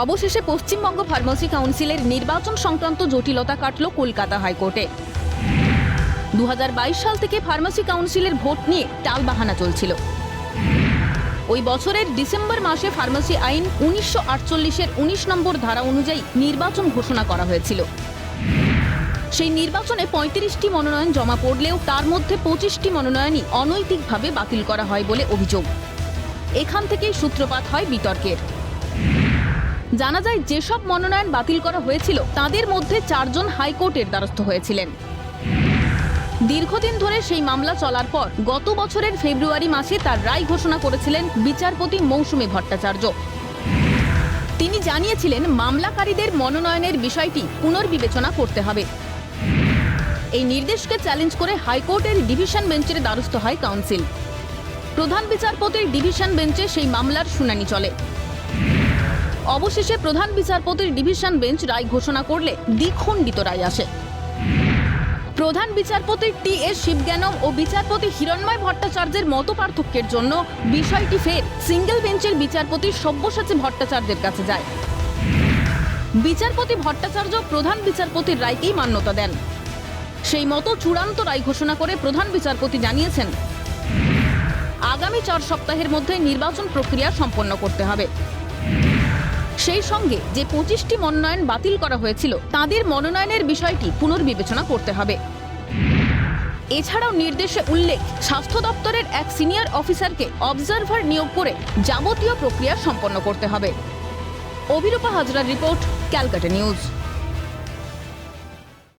অবশেষে পশ্চিমবঙ্গ ফার্মাসি কাউন্সিলের নির্বাচন সংক্রান্ত জটিলতা কাটল কলকাতা হাইকোর্টে। দু হাজার বাইশ সাল থেকে ফার্মাসি কাউন্সিলের ভোট নিয়ে টালবাহানা চলছিল। ওই বছরের ডিসেম্বর মাসে ফার্মাসি আইন উনিশশো আটচল্লিশের উনিশ নম্বর ধারা অনুযায়ী নির্বাচন ঘোষণা করা হয়েছিল। সেই নির্বাচনে পঁয়ত্রিশটি মনোনয়ন জমা পড়লেও তার মধ্যে পঁচিশটি মনোনয়নই অনৈতিকভাবে বাতিল করা হয় বলে অভিযোগ। এখান থেকেই সূত্রপাত হয় বিতর্কের। জানা যায়, যেসব মনোনয়ন বাতিল করা হয়েছিল, তাদের মধ্যে চারজন হাইকোর্টের দ্বারস্থ হয়েছিলেন। দীর্ঘদিন ধরে সেই মামলা চলার পর, গত বছরের ফেব্রুয়ারি মাসে তার রায় ঘোষণা করেছিলেন বিচারপতি মৌসুমী ভট্টাচার্য। তিনি জানিয়েছিলেন, মামলাকারীদের মনোনয়নের বিষয়টি পুনর্বিবেচনা করতে হবে। এই নির্দেশকে চ্যালেঞ্জ করে হাইকোর্টের ডিভিশন বেঞ্চের দ্বারস্থ হয় কাউন্সিল। প্রধান বিচারপতির ডিভিশন বেঞ্চে সেই মামলার শুনানি চলে। অবশেষে প্রধান বিচারপতির ডিভিশন বেঞ্চ রায় ঘোষণা করলে দ্বিখণ্ডিত রায় আসে। প্রধান বিচারপতি টি এস শিবজ্ঞানম ও বিচারপতি হিরণময় ভট্টাচার্যের মত পার্থক্যের জন্য বিষয়টি ফের সিঙ্গেল বেঞ্চের বিচারপতি সব্যসাচী ভট্টাচার্যের কাছে যায়। বিচারপতি ভট্টাচার্য প্রধান বিচারপতির রায়কেই মান্যতা দেন। সেই মতো চূড়ান্ত রায় ঘোষণা করে প্রধান বিচারপতি জানিয়েছেন, আগামী চার সপ্তাহের মধ্যে নির্বাচন প্রক্রিয়া সম্পন্ন করতে হবে। সেই সঙ্গে যে পঁচিশটি মনোনয়ন বাতিল করা হয়েছিল, তাদের মনোনয়নের বিষয়টি পুনর্বিবেচনা করতে হবে। এছাড়াও নির্দেশে উল্লেখ, স্বাস্থ্য দপ্তরের এক সিনিয়র অফিসারকে অবজারভার নিয়োগ করে যাবতীয় প্রক্রিয়া সম্পন্ন করতে হবে। অভিরূপা হাজরার রিপোর্ট, ক্যালকাটা নিউজ।